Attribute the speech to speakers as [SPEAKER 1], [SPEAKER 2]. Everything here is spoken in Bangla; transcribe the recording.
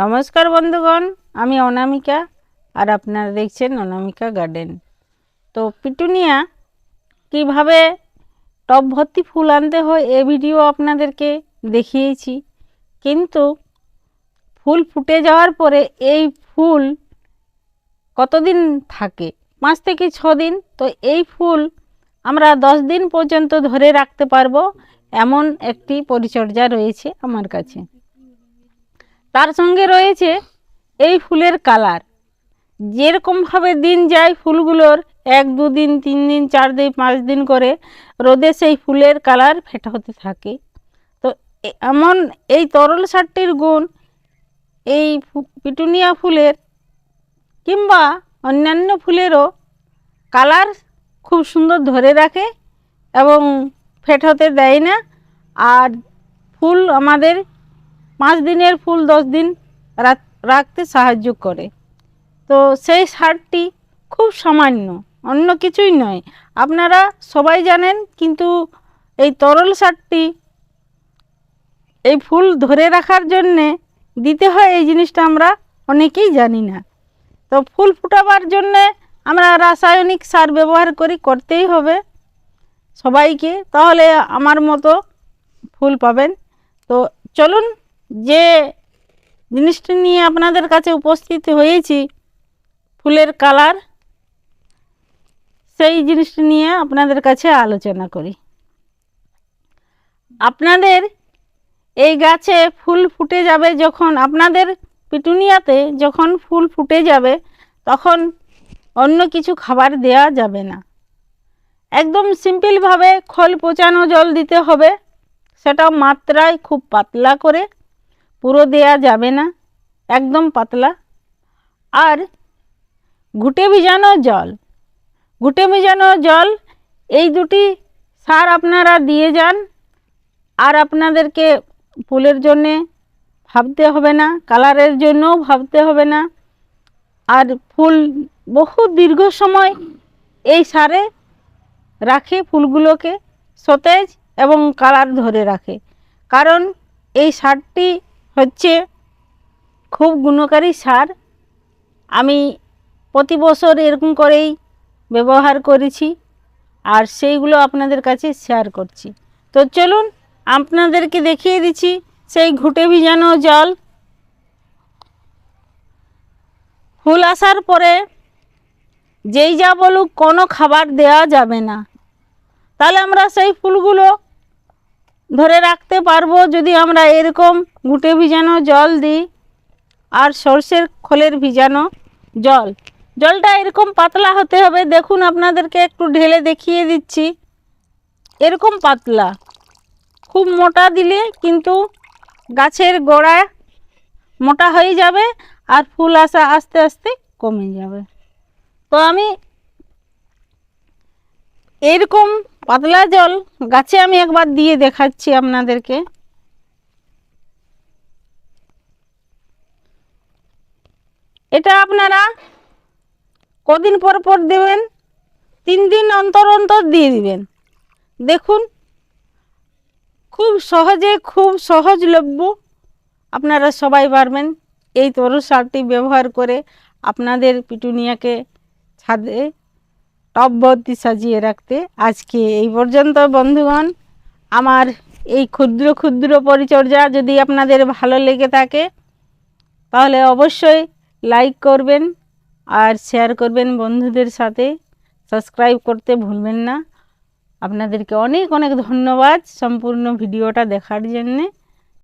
[SPEAKER 1] নমস্কার বন্ধুগণ, আমি অনামিকা আর আপনারা দেখছেন অনামিকা গার্ডেন। তো পিটুনিয়া, কীভাবে টব ভর্তি ফুল আনতে হয় এ ভিডিও আপনাদেরকে দেখিয়েছি। কিন্তু ফুল ফুটে যাওয়ার পরে এই ফুল কতদিন থাকে? পাঁচ থেকে ছ দিন। তো এই ফুল আমরা দশ দিন পর্যন্ত ধরে রাখতে পারব, এমন একটি পরিচর্যা রয়েছে আমার কাছে। তার সঙ্গে রয়েছে এই ফুলের কালার। যেরকমভাবে দিন যায় ফুলগুলোর, এক, দু দিন, তিন দিন, চার দিন, পাঁচ দিন করে রোদে সেই ফুলের কালার ফেটা হতে থাকে। তো এমন এই তরল সারটির গুণ এই পিটুনিয়া ফুলের কিংবা অন্যান্য ফুলেরও কালার খুব সুন্দর ধরে রাখে এবং ফেট হতে দেয় না। আর ফুল আমাদের পাঁচ দিনের ফুল, দশ দিন রাখতে সাহায্য করে। তো সেই সারটি খুব সামান্য, অন্য কিছুই নয়। আপনারা সবাই জানেন, কিন্তু এই তরল সারটি এই ফুল ধরে রাখার জন্যে দিতে হয় এই জিনিসটা আমরা অনেকেই জানি না। তো ফুল ফুটাবার জন্যে আমরা রাসায়নিক সার ব্যবহার করি, করতেই হবে সবাইকে। তাহলে আমার মতো ফুল পাবেন। তো চলুন যে জিনিসটি নিয়ে আপনাদের কাছে উপস্থিত হয়েছি, ফুলের কালার, সেই জিনিসটি নিয়ে আপনাদের কাছে আলোচনা করি। আপনাদের এই গাছে ফুল ফুটে যাবে যখন, আপনাদের পিটুনিয়াতে যখন ফুল ফুটে যাবে, তখন অন্য কিছু খাবার দেয়া যাবে না। একদম সিম্পলভাবে খোল পচানো জল দিতে হবে সেটা মাত্রায় খুব পাতলা করে। পুরো দেয়া যাবে না, একদম পাতলা। আর ঘুটে ভিজানো জল, ঘুটে ভিজানো জল, এই দুটি সার আপনারা দিয়ে যান। আর আপনাদেরকে ফুলের জন্যে ভাবতে হবে না, কালারের জন্যও ভাবতে হবে না। আর ফুল বহু দীর্ঘ সময় এই সারে রাখে ফুলগুলোকে সতেজ এবং কালার ধরে রাখে। কারণ এই সারটি হচ্ছে খুব গুণকারী সার। আমি প্রতি বছর এরকম করেই ব্যবহার করেছি আর সেইগুলো আপনাদের কাছে শেয়ার করছি। তো চলুন আপনাদেরকে দেখিয়ে দিচ্ছি সেই ঘুটে ভিজানো জল। ফুল আসার পরে যেই যা বলুক কোনো খাবার দেওয়া যাবে না। তাহলে আমরা সেই ফুলগুলো ধরে রাখতে পারব যদি আমরা এরকম গুটে ভিজানো জল দিই আর সর্ষের খোলের ভিজানো জল। জলটা এরকম পাতলা হতে হবে। দেখুন, আপনাদেরকে একটু ঢেলে দেখিয়ে দিচ্ছি। এরকম পাতলা। খুব মোটা দিলে কিন্তু গাছের গোড়া মোটা হয়ে যাবে আর ফুল আসা আস্তে আস্তে কমে যাবে। তো আমি এরকম পাতলা জল, গাছে আমি একবার দিয়ে দেখাচ্ছি আপনাদেরকে। এটা আপনারা কদিন পর পর দেবেন, তিন দিন অন্তর অন্তর দিয়ে দিবেন। দেখুন, খুব সহজে, খুব সহজলভ্য আপনারা সবাই পারবেন এই তরল সারটি ব্যবহার করে আপনাদের পিটুনিয়াকে ছাদে ভর্তি সাজিয়ে রাখতে আজকে এই পর্যন্ত, বন্ধুগণ। আমার এই ক্ষুদ্র ক্ষুদ্র পরিচর্যা যদি আপনাদের ভালো লেগে থাকে, তাহলে অবশ্যই লাইক করবেন আর শেয়ার করবেন বন্ধুদের সাথে। সাবস্ক্রাইব করতে ভুলবেন না। আপনাদেরকে অনেক অনেক ধন্যবাদ সম্পূর্ণ ভিডিওটা দেখার জন্যে।